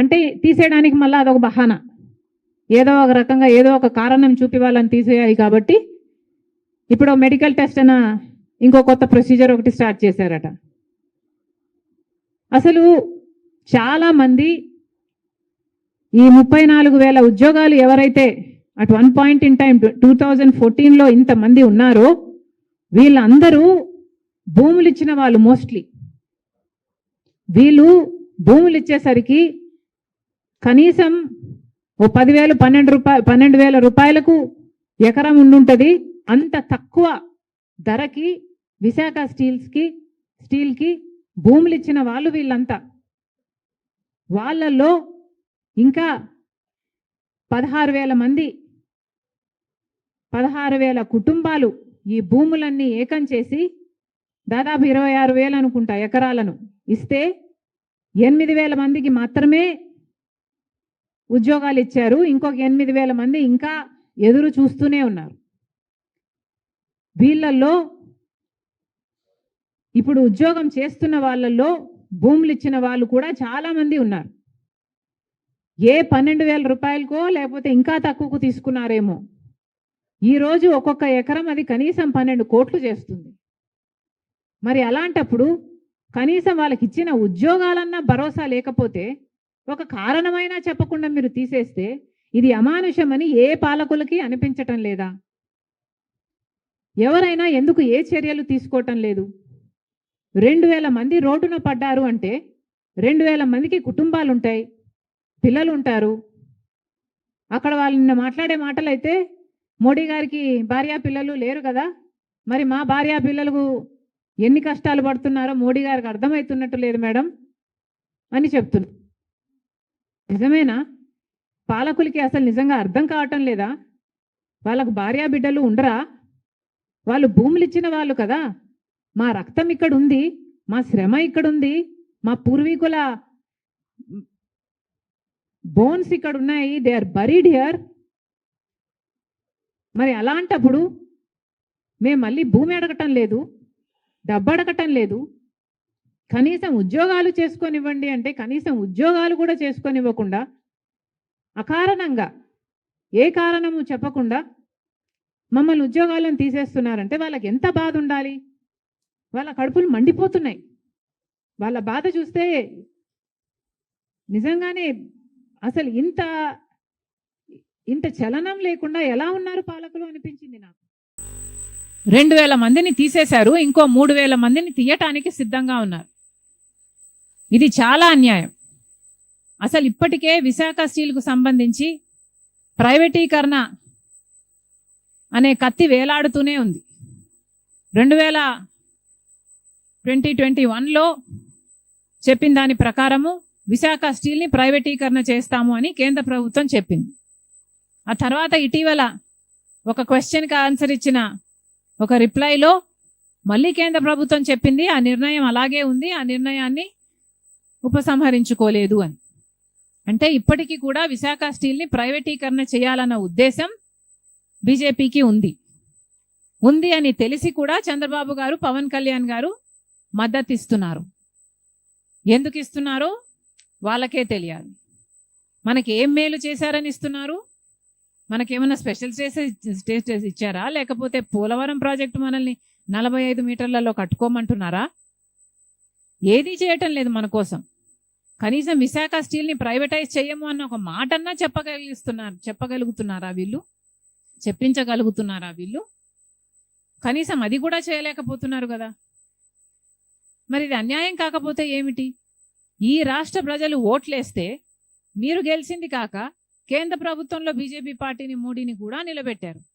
అంటే తీసేయడానికి మళ్ళీ అదొక బహానా? ఏదో ఒక రకంగా ఏదో ఒక కారణం చూపి వాళ్ళని తీసేయాలి కాబట్టి ఇప్పుడు మెడికల్ టెస్ట్ అన్న ఇంకో కొత్త ప్రొసీజర్ ఒకటి స్టార్ట్ చేశారట. అసలు చాలామంది ఈ ముప్పై నాలుగు వేల ఉద్యోగాలు ఎవరైతే at one point in time two thousand ఫోర్టీన్లో ఇంతమంది ఉన్నారో వీళ్ళందరూ భూములు ఇచ్చిన వాళ్ళు మోస్ట్లీ. వీళ్ళు భూములు ఇచ్చేసరికి కనీసం ఓ పదివేలు పన్నెండు రూపాయలు పన్నెండు వేల రూపాయలకు ఎకరం ఉండుంటుంది. అంత తక్కువ ధరకి విశాఖ స్టీల్స్కి స్టీల్కి భూములు ఇచ్చిన వాళ్ళు వీళ్ళంతా. వాళ్ళల్లో ఇంకా పదహారు వేల మంది పదహారు వేల కుటుంబాలు ఈ భూములన్నీ ఏకం చేసి దాదాపు ఇరవై ఆరు వేలు అనుకుంటా ఎకరాలను. ఇస్తే ఎనిమిది వేల మందికి మాత్రమే ఉద్యోగాలు ఇచ్చారు ఇంకొక ఎనిమిది వేల మంది ఇంకా ఎదురు చూస్తూనే ఉన్నారు. వీళ్ళల్లో ఇప్పుడు ఉద్యోగం చేస్తున్న వాళ్ళల్లో భూములు ఇచ్చిన వాళ్ళు కూడా చాలామంది ఉన్నారు. ఏ పన్నెండు వేల రూపాయలకో లేకపోతే ఇంకా తక్కువకు తీసుకున్నారేమో. ఈరోజు ఒక్కొక్క ఎకరం అది కనీసం పన్నెండు కోట్లు చేస్తుంది. మరి అలాంటప్పుడు కనీసం వాళ్ళకి ఇచ్చిన ఉద్యోగాలన్నా భరోసా లేకపోతే ఒక కారణమైనా చెప్పకుండా మీరు తీసేస్తే ఇది అమానుషమని ఏ పాలకులకి అనిపించటం లేదా? ఎవరైనా ఎందుకు ఏ చర్యలు తీసుకోవటం లేదు? రెండు వేల మంది రోడ్డున పడ్డారు అంటే రెండు వేల మందికి కుటుంబాలు ఉంటాయి పిల్లలు ఉంటారు అక్కడ వాళ్ళు నిన్న మాట్లాడే అయితే మోడీ గారికి భార్యా పిల్లలు లేరు కదా మరి మా భార్యా పిల్లలకు ఎన్ని కష్టాలు పడుతున్నారో మోడీ గారికి అర్థమవుతున్నట్టు లేదు మేడం అని చెప్తున్నారు నిజమేనా? పాలకులకి అసలు నిజంగా అర్థం కావటం లేదా? వాళ్ళకు భార్యా బిడ్డలు ఉండరా? వాళ్ళు భూములు ఇచ్చిన వాళ్ళు కదా? మా రక్తం ఇక్కడ ఉంది మా శ్రమ ఇక్కడ ఉంది మా పూర్వీకుల బోన్స్ ఇక్కడ ఉన్నాయి దే ఆర్ బరీడ్ హియర్. మరి అలాంటప్పుడు మేము మళ్ళీ భూమి అడగటం లేదు డబ్బు అడగటం లేదు కనీసం ఉద్యోగాలు చేసుకొనివ్వండి అంటే కనీసం ఉద్యోగాలు కూడా చేసుకొనివ్వకుండా అకారణంగా ఏ కారణము చెప్పకుండా మమ్మల్ని ఉద్యోగాలను తీసేస్తున్నారంటే వాళ్ళకి ఎంత బాధ ఉండాలి? వాళ్ళ కడుపులు మండిపోతున్నాయి. వాళ్ళ బాధ చూస్తే నిజంగానే అసలు ఇంత ఇంత చలనం లేకుండా ఎలా ఉన్నారు పాలకులు అనిపించింది నాకు. రెండు వేల మందిని తీసేశారు ఇంకో మూడు వేల మందిని తీయటానికి సిద్ధంగా ఉన్నారు. ఇది చాలా అన్యాయం. అసలు ఇప్పటికే విశాఖ స్టీల్కు సంబంధించి ప్రైవేటీకరణ అనే కత్తి వేలాడుతూనే ఉంది. రెండు వేల ట్వంటీ ట్వంటీ వన్లో చెప్పిన దాని ప్రకారము విశాఖ స్టీల్ని ప్రైవేటీకరణ చేస్తాము అని కేంద్ర ప్రభుత్వం చెప్పింది. ఆ తర్వాత ఇటీవల ఒక క్వశ్చన్కి ఆన్సర్ ఇచ్చిన ఒక రిప్లైలో మళ్ళీ కేంద్ర ప్రభుత్వం చెప్పింది ఆ నిర్ణయం అలాగే ఉంది ఆ నిర్ణయాన్ని ఉపసంహరించుకోలేదు అని. అంటే ఇప్పటికీ కూడా విశాఖ స్టీల్ని ప్రైవేటీకరణ చేయాలన్న ఉద్దేశం బీజేపీకి ఉంది. ఉంది అని తెలిసి కూడా చంద్రబాబు గారు పవన్ కళ్యాణ్ గారు మద్దతు ఇస్తున్నారు. ఎందుకు ఇస్తున్నారో వాళ్ళకే తెలియాలి. మనకి ఏం మేలు చేశారని ఇస్తున్నారు? మనకేమైనా స్పెషల్ స్టేటస్ ఇచ్చారా? లేకపోతే పోలవరం ప్రాజెక్టు మనల్ని నలభై ఐదు మీటర్లలో కట్టుకోమంటున్నారా? ఏది చేయటం లేదు మన కోసం. కనీసం విశాఖ స్టీల్ని ప్రైవేటైజ్ చేయము అన్న ఒక మాటన్నా చెప్పగలిగిస్తున్నారు చెప్పగలుగుతున్నారా వీళ్ళు? చెప్పించగలుగుతున్నారా వీళ్ళు? కనీసం అది కూడా చేయలేకపోతున్నారు కదా. మరి ఇది అన్యాయం కాకపోతే ఏమిటి? ఈ రాష్ట్ర ప్రజలు ఓట్లేస్తే మీరు గెలిచింది కాక కేంద్ర ప్రభుత్వంలో బీజేపీ పార్టీని మోడీని కూడా నిలబెట్టారు.